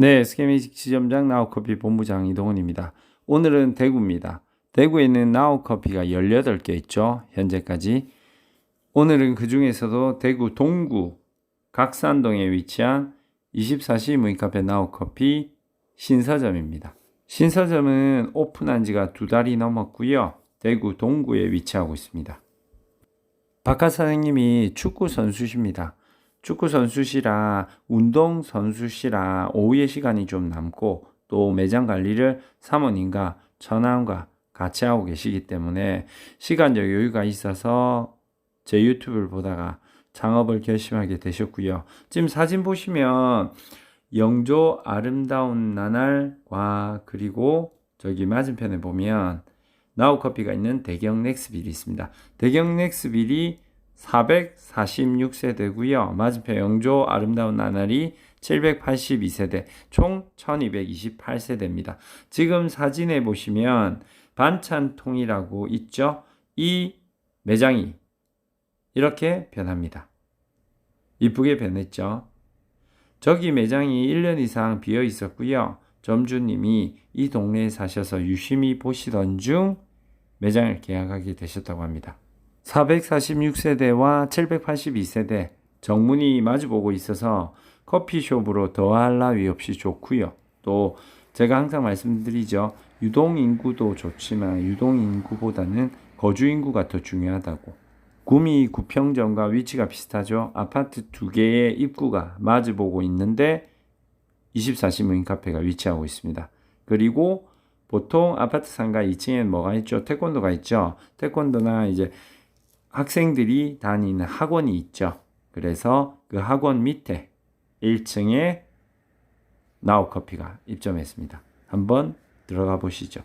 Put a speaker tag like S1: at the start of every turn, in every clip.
S1: 네, 스케미직 지점장 나우커피 본부장 이동훈입니다. 오늘은 대구입니다. 대구에 있는 나우커피가 18개 있죠. 현재까지. 오늘은 그 중에서도 대구 동구 각산동에 위치한 24시 무인카페 나우커피 신서점입니다. 신서점은 오픈한 지가 두 달이 넘었고요. 대구 동구에 위치하고 있습니다. 박하 사장님이 축구 선수십니다. 축구 선수시라 운동 선수시라 오후의 시간이 좀 남고 또 매장 관리를 사모님과 전함과 같이 하고 계시기 때문에 시간적 여유가 있어서 제 유튜브를 보다가 창업을 결심하게 되셨고요. 지금 사진 보시면 영조 아름다운 나날과 그리고 저기 맞은편에 보면 나우커피가 있는 대경 넥스빌이 있습니다. 대경 넥스빌이 446세대고요. 맞은편 영조 아름다운 나날이 782세대, 총 1228세대입니다. 지금 사진에 보시면 반찬통이라고 있죠. 이 매장이 이렇게 변합니다. 이쁘게 변했죠. 저기 매장이 1년 이상 비어 있었고요. 점주님이 이 동네에 사셔서 유심히 보시던 중 매장을 계약하게 되셨다고 합니다. 446세대와 782세대 정문이 마주보고 있어서 커피숍으로 더할 나위 없이 좋고요. 또 제가 항상 말씀드리죠. 유동 인구도 좋지만 유동 인구보다는 거주 인구가 더 중요하다고. 구미 구평점과 위치가 비슷하죠. 아파트 두 개의 입구가 마주보고 있는데 24시 무인 카페가 위치하고 있습니다. 그리고 보통 아파트 상가 2층엔 뭐가 있죠? 태권도가 있죠. 태권도나 이제 학생들이 다니는 학원이 있죠. 그래서 그 학원 밑에 1층에 나우 커피가 입점했습니다. 한번 들어가 보시죠.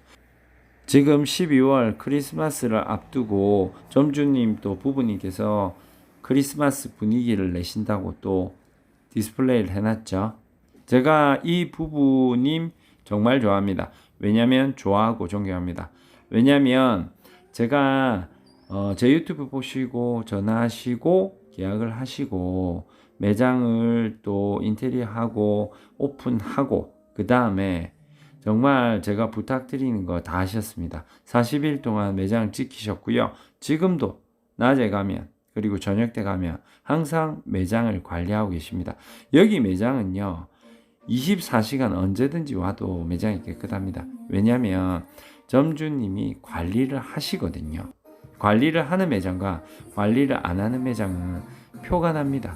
S1: 지금 12월 크리스마스를 앞두고 점주님 또 부부님께서 크리스마스 분위기를 내신다고 또 디스플레이를 해놨죠. 제가 이 부부님 정말 좋아합니다. 왜냐면 좋아하고 존경합니다. 왜냐면 제가 어, 제 유튜브 보시고 전화하시고 계약을 하시고 매장을 또 인테리어하고 오픈하고 그 다음에 정말 제가 부탁드리는 거 다 하셨습니다. 40일 동안 매장을 지키셨고요. 지금도 낮에 가면 그리고 저녁 때 가면 항상 매장을 관리하고 계십니다. 여기 매장은요. 24시간 언제든지 와도 매장이 깨끗합니다. 왜냐하면 점주님이 관리를 하시거든요. 관리를 하는 매장과 관리를 안 하는 매장은 표가 납니다.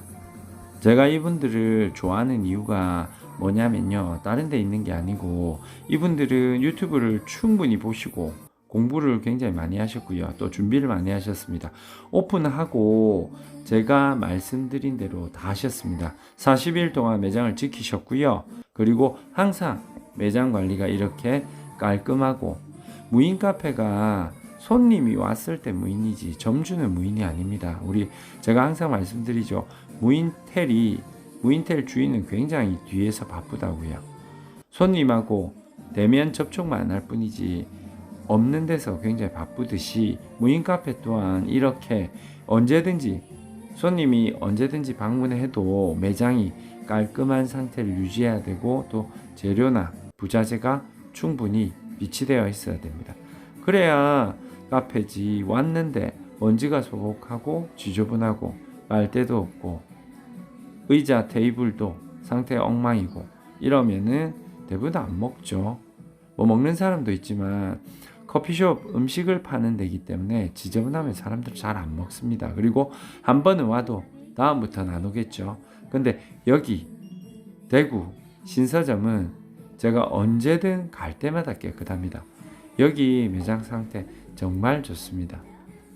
S1: 제가 이분들을 좋아하는 이유가 뭐냐면요. 다른 데 있는 게 아니고 이분들은 유튜브를 충분히 보시고 공부를 굉장히 많이 하셨고요. 또 준비를 많이 하셨습니다. 오픈하고 제가 말씀드린 대로 다 하셨습니다. 40일 동안 매장을 지키셨고요. 그리고 항상 매장 관리가 이렇게 깔끔하고 무인 카페가 손님이 왔을 때 무인이지 점주는 무인이 아닙니다. 우리 제가 항상 말씀드리죠. 무인텔이 무인텔 주인은 굉장히 뒤에서 바쁘다고요. 손님하고 대면 접촉만 할 뿐이지 없는 데서 굉장히 바쁘듯이 무인 카페 또한 이렇게 언제든지 손님이 언제든지 방문해도 매장이 깔끔한 상태를 유지해야 되고 또 재료나 부자재가 충분히 비치되어 있어야 됩니다. 그래야 카페지 왔는데 먼지가 소복하고 지저분하고 빨대도 없고 의자 테이블도 상태 엉망이고 이러면은 대부분 안 먹죠. 뭐 먹는 사람도 있지만 커피숍 음식을 파는 데기 때문에 지저분하면 사람들 잘 안 먹습니다. 그리고 한 번은 와도 다음부터는 안 오겠죠. 근데 여기 대구 신서점은 제가 언제든 갈 때마다 깨끗합니다. 여기 매장 상태 정말 좋습니다.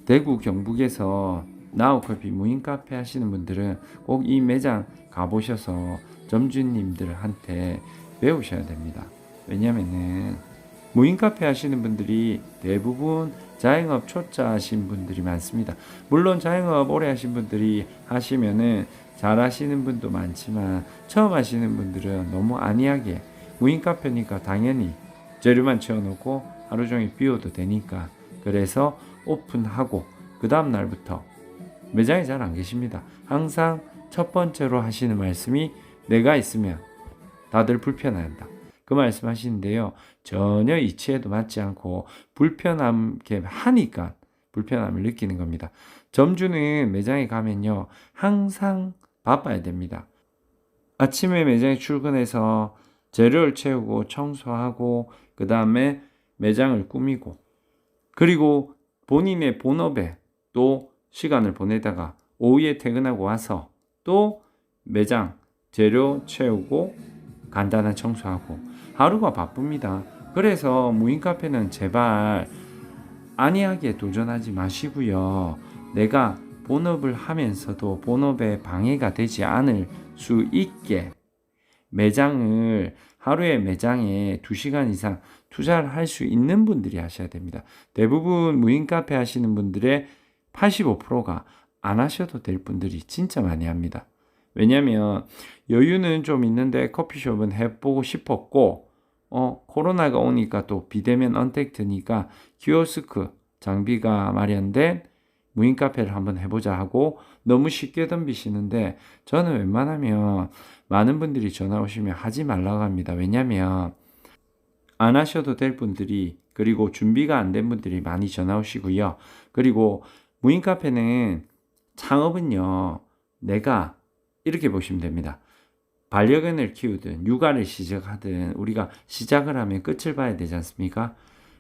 S1: 대구 경북에서 나우커피 무인 카페 하시는 분들은 꼭 이 매장 가보셔서 점주님들한테 배우셔야 됩니다. 왜냐면은 무인 카페 하시는 분들이 대부분 자영업 초짜 하신 분들이 많습니다. 물론 자영업 오래 하신 분들이 하시면은 잘 하시는 분도 많지만 처음 하시는 분들은 너무 안이하게 무인 카페니까 당연히 재료만 채워놓고 하루 종일 비워도 되니까 그래서 오픈하고 그 다음 날부터 매장에 잘 안 계십니다. 항상 첫 번째로 하시는 말씀이 내가 있으면 다들 불편해한다. 그 말씀 하시는데요. 전혀 이치에도 맞지 않고 불편함게 하니까 불편함을 느끼는 겁니다. 점주는 매장에 가면요. 항상 바빠야 됩니다. 아침에 매장에 출근해서 재료를 채우고 청소하고 그 다음에 매장을 꾸미고 그리고 본인의 본업에 또 시간을 보내다가 오후에 퇴근하고 와서 또 매장 재료 채우고 간단한 청소하고 하루가 바쁩니다. 그래서 무인 카페는 제발 안이하게 도전하지 마시고요. 내가 본업을 하면서도 본업에 방해가 되지 않을 수 있게 매장을 하루에 매장에 2시간 이상 투자를 할 수 있는 분들이 하셔야 됩니다. 대부분 무인 카페 하시는 분들의 85%가 안 하셔도 될 분들이 진짜 많이 합니다. 왜냐면 여유는 좀 있는데 커피숍은 해보고 싶었고 어 코로나가 오니까 또 비대면 언택트니까 키오스크 장비가 마련된 무인 카페를 한번 해보자 하고 너무 쉽게 덤비시는데 저는 웬만하면 많은 분들이 전화 오시면 하지 말라고 합니다. 왜냐면 안 하셔도 될 분들이 그리고 준비가 안 된 분들이 많이 전화 오시고요. 그리고 무인 카페는 창업은요. 내가 이렇게 보시면 됩니다. 반려견을 키우든 육아를 시작하든 우리가 시작을 하면 끝을 봐야 되지 않습니까?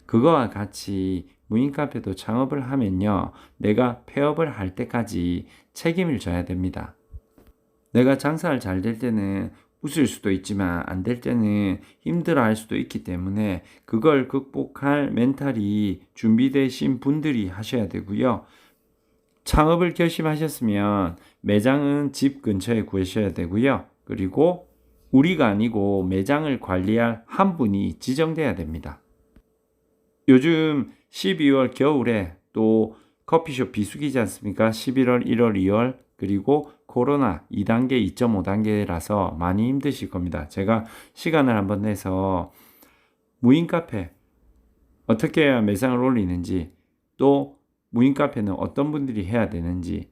S1: 그거와 같이 무인 카페도 창업을 하면요. 내가 폐업을 할 때까지 책임을 져야 됩니다. 내가 장사를 잘 될 때는 웃을 수도 있지만 안 될 때는 힘들어 할 수도 있기 때문에 그걸 극복할 멘탈이 준비되신 분들이 하셔야 되고요. 창업을 결심하셨으면 매장은 집 근처에 구하셔야 되고요. 그리고 우리가 아니고 매장을 관리할 한 분이 지정돼야 됩니다. 요즘 12월 겨울에 또 커피숍 비수기지 않습니까? 11월, 1월, 2월 그리고 코로나 2단계, 2.5단계라서 많이 힘드실 겁니다. 제가 시간을 한번 내서 무인 카페 어떻게 해야 매상을 올리는지 또 무인 카페는 어떤 분들이 해야 되는지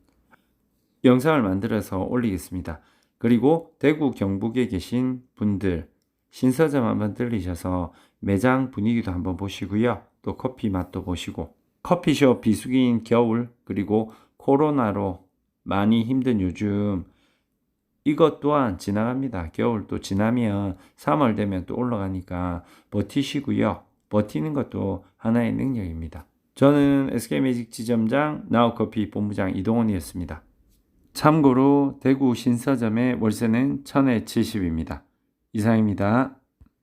S1: 영상을 만들어서 올리겠습니다. 그리고 대구 경북에 계신 분들 신서점 한번 들리셔서 매장 분위기도 한번 보시고요. 또 커피 맛도 보시고 커피숍 비수기인 겨울 그리고 코로나로 많이 힘든 요즘 이것 또한 지나갑니다. 겨울 또 지나면 3월 되면 또 올라가니까 버티시고요. 버티는 것도 하나의 능력입니다. 저는 SK매직 지점장 나우커피 본부장 이동원이었습니다. 참고로 대구 신서점의 월세는 1000에 70입니다. 이상입니다.